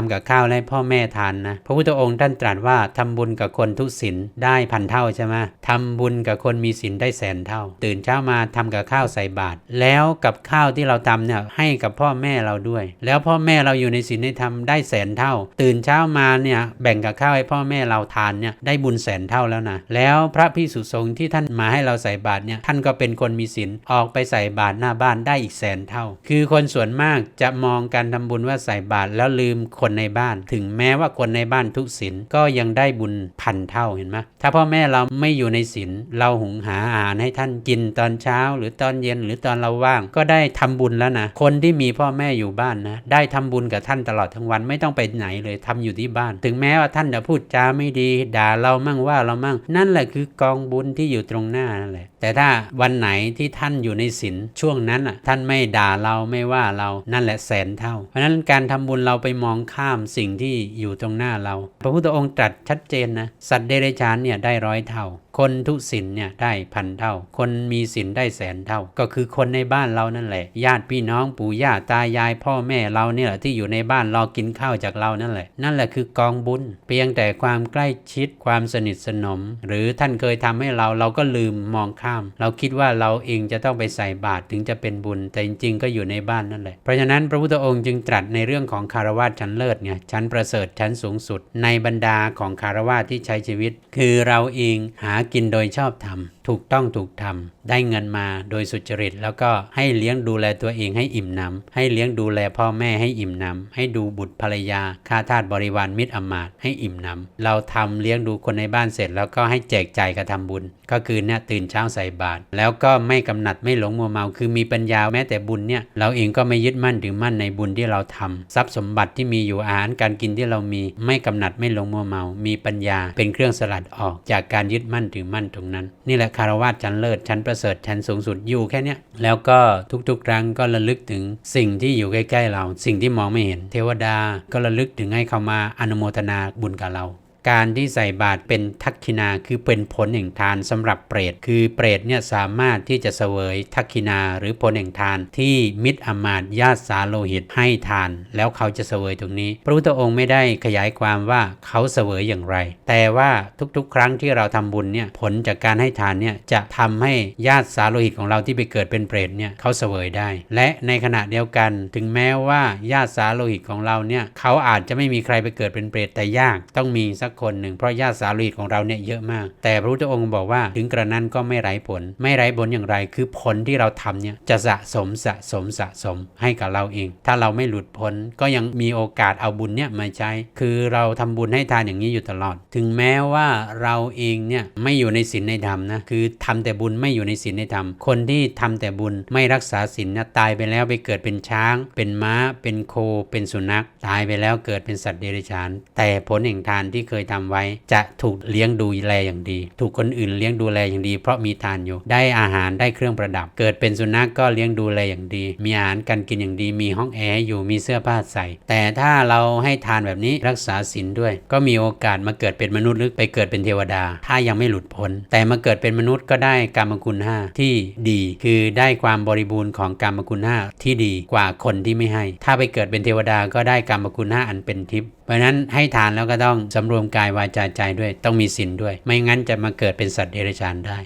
ทำกับข้าวให้พ่อแม่ทานนะพระพุทธองค์ท่านตรัสว่าทำบุญกับคนทุศีลได้พันเท่าใช่ไหมทำบุญกับคนมีศีลได้แสนเท่า ตื่นเช้ามาทำกับข้าวใส่บาตรแล้วกับข้าวที่เราทำเนี่ยให้กับพ่อแม่เราด้วย แล้วพ่อแม่เราอยู่ในศีลในธรรมได้แสนเท่า ตื่นเช้ามาเนี่ยแบ่งกับข้าวให้พ่อแม่เราทานเนี่ยได้บุญแสนเท่าแล้วนะแล้วพระพิสุสงฆ์ที่ท่านมาให้เราใส่บาตรเนี่ยท่านก็เป็นคนมีศีลออกไปใส่บาตรหน้าบ้านได้อีกแสนเท่า คือคนส่วนมากจะมองการทำบุญว่าใส่บาตรแล้วลืมคนในบ้าน ถึงแม้ว่าคนในบ้านทุกศีลก็ยังได้บุญพันเท่าเห็นไหมถ้าพ่อแม่เราไม่อยู่ในศีลเราหุงหาอาหารให้ท่านกินตอนเช้า หรือตอนเย็นหรือตอนเราว่าง ก็ได้ทำบุญแล้วนะคนที่มีพ่อแม่อยู่บ้านนะได้ทำบุญกับท่านตลอดทั้งวันไม่ต้องไปไหนเลยทำอยู่ที่บ้าน ถึงแม้ว่าท่านจะพูดจาไม่ดี ด่าเรามั่งว่าเรามั่ง นั่นแหละคือกองบุญที่อยู่ตรงหน้านั่นแหละแต่ถ้าวันไหนที่ท่านอยู่ในศีลช่วงนั้นอะท่านไม่ด่าเราไม่ว่าเรานั่นแหละแสนเท่า เพราะฉะนั้นการทำบุญเราไปมองข้ข้ามสิ่งที่อยู่ตรงหน้าเรา พระพุทธองค์ตรัสชัดเจนนะสัตว์เดรัจฉานเนี่ยได้ร้อยเท่า คนทุศีลเนี่ยได้พันเท่า คนมีศีลได้แสนเท่า ก็คือคนในบ้านเรานั่นแหละ ญาติพี่น้องปู่ย่าตายายพ่อแม่เราเนี่ยแหละที่อยู่ในบ้านรอกินข้าวจากเรานั่นแหละ นั่นแหละคือกองบุญ เพียงแต่ความใกล้ชิดความสนิทสนม หรือท่านเคยทำให้เราเราก็ลืมมองข้าม เราคิดว่าเราเองจะต้องไปใส่บาตรถึงจะเป็นบุญ แต่จริงๆ ก็อยู่ในบ้านนั่นแหละเพราะฉะนั้นพระพุทธองค์จึงตรัสในเรื่องของคารวะชั้นเลิศไงชั้นประเสริฐชั้นสูงสุด ในบรรดาของคารวะที่ใช้ชีวิต คือเราเองหากินโดยชอบธรรม ถูกต้องถูกทำได้เงินมาโดยสุจริต แล้วก็ให้เลี้ยงดูแลตัวเองให้อิ่มหนำให้เลี้ยงดูแลพ่อแม่ให้อิ่มหนำให้ดูบุตรภรรยาข้าทาสบริวารมิตรอมาตให้อิ่มหนำเราทำเลี้ยงดูคนในบ้านเสร็จ แล้วก็ให้แจกจ่ายกระทำบุญ ก็คือเนี่ยตื่นเช้าใส่บาตรแล้วก็ไม่กำหนัดไม่หลงมัวเมา คือมีปัญญาแม้แต่บุญเนี่ยเราเองก็ไม่ยึดมั่นถือมั่นในบุญที่เราทำทรัพย์สมบัติที่มีอยู่อาหารการกินที่เรามีไม่กำหนัดไม่หลงมัวเมา มีปัญญาเป็นเครื่องสลัดออกจากการยึดมั่นถือมั่นตรงนั้น นี่แหละคารวะชั้นเลิศชั้นประเสริฐชั้นสูงสุดอยู่แค่นี้แล้วก็ทุกๆ ครั้งก็ระลึกถึงสิ่งที่อยู่ใกล้ๆเรา สิ่งที่มองไม่เห็น เทวดาก็ระลึกถึงให้เขามาอนุโมทนาบุญกับเรา การที่ใส่บาตรเป็นทักขินาคือเป็นผลแห่งทานสำหรับเปรต คือเปรตเนี่ยสามารถที่จะเสวยทักขินาหรือผลแห่งทานที่มิตรอมาตย์ญาติสาโลหิตให้ทาน แล้วเขาจะเสวยตรงนี้ พระพุทธองค์ไม่ได้ขยายความว่าเขาเสวยอย่างไร แต่ว่าทุกๆ ครั้งที่เราทำบุญเนี่ยผลจากการให้ทานเนี่ยจะทำให้ญาติสาโลหิตของเราที่ไปเกิดเป็นเปรตเนี่ยเขาเสวยได้ และในขณะเดียวกันถึงแม้ว่าญาติสาโลหิตของเราเนี่ยเขาอาจจะไม่มีใครไปเกิดเป็นเปรตแต่ยากต้องมีสักคนหนึ่งเพราะญาติสาลหิตของเราเนี่ยเยอะมาก แต่พระพุทธองค์บอกว่าถึงกระนั้นก็ไม่ไร้ผล ไม่ไร้ผลอย่างไร คือผลที่เราทำเนี่ยจะสะสมสะสมสะสมให้กับเราเอง ถ้าเราไม่หลุดพ้นก็ยังมีโอกาสเอาบุญเนี่ยมาใช้ คือเราทำบุญให้ทานอย่างนี้อยู่ตลอด ถึงแม้ว่าเราเองเนี่ยไม่อยู่ในศีลในธรรมนะคือทำแต่บุญไม่อยู่ในศีลในธรรม คนที่ทำแต่บุญไม่รักษาศีลนะตายไปแล้วไปเกิดเป็นช้าง เป็นม้า เป็นโค เป็นสุนัข ตายไปแล้วเกิดเป็นสัตว์เดรัจฉาน แต่ผลแห่งทานที่เคยทำไว้ จะถูกเลี้ยงดูแลอย่างดี ถูกคนอื่นเลี้ยงดูแลอย่างดี เพราะมีทานอยู่ ได้อาหารได้เครื่องประดับ เกิดเป็นสุนัขก็เลี้ยงดูแลอย่างดี มีอาหารการกินอย่างดี มีห้องแอร์อยู่ มีเสื้อผ้าใส่ แต่ถ้าเราให้ทานแบบนี้รักษาศีลด้วย ก็มีโอกาสมาเกิดเป็นมนุษย์หรือไปเกิดเป็นเทวดา ถ้ายังไม่หลุดพ้น แต่มาเกิดเป็นมนุษย์ก็ได้กรรมคุณห้าที่ดี คือได้ความบริบูรณ์ของกรรมคุณห้าที่ดีกว่าคนที่ไม่ให้ ถ้าไปเกิดเป็นเทวดาก็ได้กรรมคุณห้าอันเป็นทิพย์ เพราะฉะนั้นให้ทานแล้วก็ต้องสำรวมกายวาจาใจด้วย ต้องมีศีลด้วย ไม่งั้นจะมาเกิดเป็นสัตว์เดรัจฉานได้